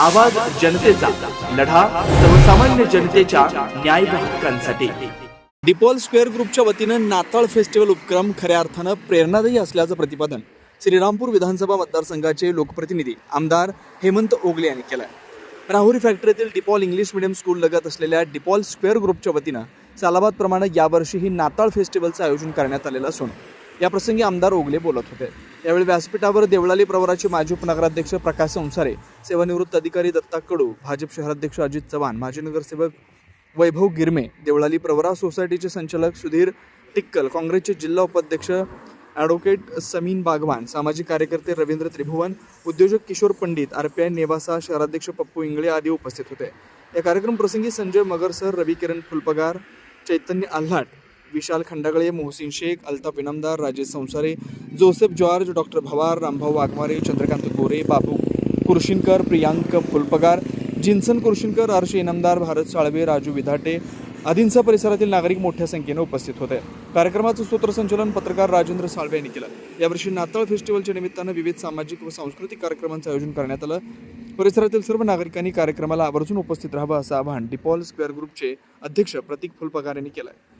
आवाज जनतेचा लढा सर्वसामान्य जनतेच्या न्याय हक्कांसाठी. डिपॉल स्क्वेअर ग्रुपच्या वतीनं नाताळ फेस्टिवल उपक्रम खऱ्या अर्थानं प्रेरणादायी असल्याचं प्रतिपादन श्रीरामपूर विधानसभा मतदारसंघाचे लोकप्रतिनिधी आमदार हेमंत ओगले यांनी केलं राहुरी फॅक्टरीतील डिपॉल इंग्लिश मिडियम स्कूल लगत असलेल्या डिपॉल स्क्वेअर ग्रुपच्या वतीनं सालाबादप्रमाणे यावर्षीही नाताळ फेस्टिवलचं आयोजन करण्यात आलेलं असून याप्रसंगी आमदार ओगले बोलत होते. यावेळी व्यासपीठावर देवळाली प्रवराचे माजी उपनगराध्यक्ष प्रकाश संसारे सेवानिवृत्त अधिकारी दत्ता कडू भाजप शहराध्यक्ष अजित चव्हाण माजी नगरसेवक वैभव गिरमे देवळाली प्रवरा सोसायटीचे संचालक सुधीर टिक्कल काँग्रेसचे जिल्हा उपाध्यक्ष ॲडव्होकेट समीन बागवान सामाजिक कार्यकर्ते रवींद्र त्रिभुवन उद्योजक Kishor Pandit R P I Nevasa शहराध्यक्ष पप्पू इंगळे आदी उपस्थित होते. या कार्यक्रम प्रसंगी संजय मगरसर रवी किरण फुलपगार चैतन्य आल्हाट विशाल Khandagale Mohsin Shaikh Altaf Inamdar Rajesh Sansare Joseph George doctor Bhawar Rambhau Waghmare Chandrakant Gore Babu Kurshinkar Priyank Phulpagar Jinson Kurshinkar Arshe Inamdar Bharat Salve Raju Vidhate आदींचा परिसरातील नागरिक मोठ्या संख्येने उपस्थित होते. कार्यक्रमाचं सूत्रसंचलन पत्रकार राजेंद्र साळवे यांनी केलं. यावर्षी नाताळ फेस्टिवलच्या निमित्तानं विविध सामाजिक व सांस्कृतिक कार्यक्रमांचं आयोजन करण्यात आलं. परिसरातील सर्व नागरिकांनी कार्यक्रमाला आवर्जून उपस्थित राहावं असं आवाहन डिपॉल स्क्वेअर ग्रुपचे अध्यक्ष प्रतीक फुलपगार यांनी केलं आहे